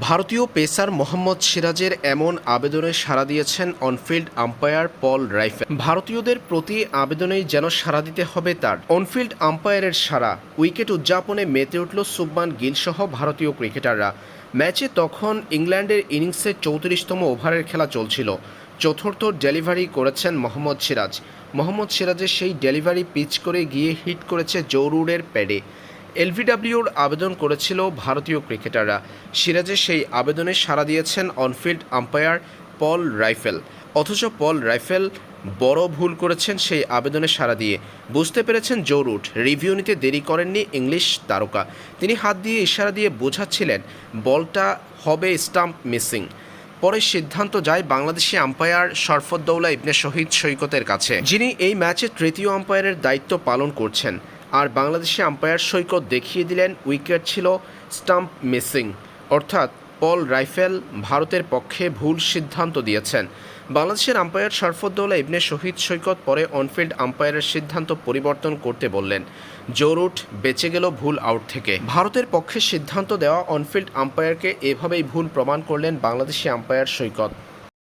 ভারতীয় পেসার মোহাম্মদ সিরাজের এমন আবেদনে সাড়া দিয়েছেন অনফিল্ড আম্পায়ার পল রাইফেল। ভারতীয়দের প্রতি আবেদনেই যেন সাড়া দিতে হবে তার। অনফিল্ড আম্পায়ারের সাড়া, উইকেট উদযাপনে মেতে উঠল সুব্বান গিল সহ ভারতীয় ক্রিকেটাররা। ম্যাচে তখন ইংল্যান্ডের ইনিংসের চৌত্রিশতম ওভারের খেলা চলছিল। চতুর্থ ডেলিভারি করেছেন মোহাম্মদ সিরাজ। মোহাম্মদ সিরাজের সেই ডেলিভারি পিচ করে গিয়ে হিট করেছে জৌরুরের প্যাডে। এলভিডব্লিউর আবেদন করেছিল ভারতীয় ক্রিকেটাররা। সিরাজের সেই আবেদনে সাড়া দিয়েছেন অনফিল্ড আম্পায়ার পল রাইফেল। অথচ পল রাইফেল বড় ভুল করেছেন সেই আবেদনে সাড়া দিয়ে। বুঝতে পেরেছেন জৌরুট রিভিউ নিতে দেরি করেননি ইংলিশ তারকা। তিনি হাত দিয়ে ইশারা দিয়ে বোঝাচ্ছিলেন, বলটা হবে স্টাম্প মিসিং। পরে সিদ্ধান্ত যায় বাংলাদেশি আম্পায়ার শরফদ্দৌলা ইবনে শহীদ সৈকতের কাছে। যিনি এই ম্যাচে তৃতীয় আম্পায়ারের দায়িত্ব পালন করছেন। আর বাংলাদেশি আম্পায়ার সৈকত দেখিয়ে দিলেন উইকেট ছিল স্টাম্প মিসিং অর্থাৎ পল রাইফেল ভারতের পক্ষে ভুল সিদ্ধান্ত দিয়েছেন। বাংলাদেশের আম্পায়ার শরফদ্দৌলা ইবনে শহীদ সৈকত পরে অনফিল্ড আম্পায়ারের সিদ্ধান্ত পরিবর্তন করতে বললেন। জোরুট বেঁচে গেল ভুল আউট থেকে। ভারতের পক্ষে সিদ্ধান্ত দেওয়া অনফিল্ড আম্পায়ারকে এভাবেই ভুল প্রমাণ করলেন বাংলাদেশি আম্পায়ার সৈকত।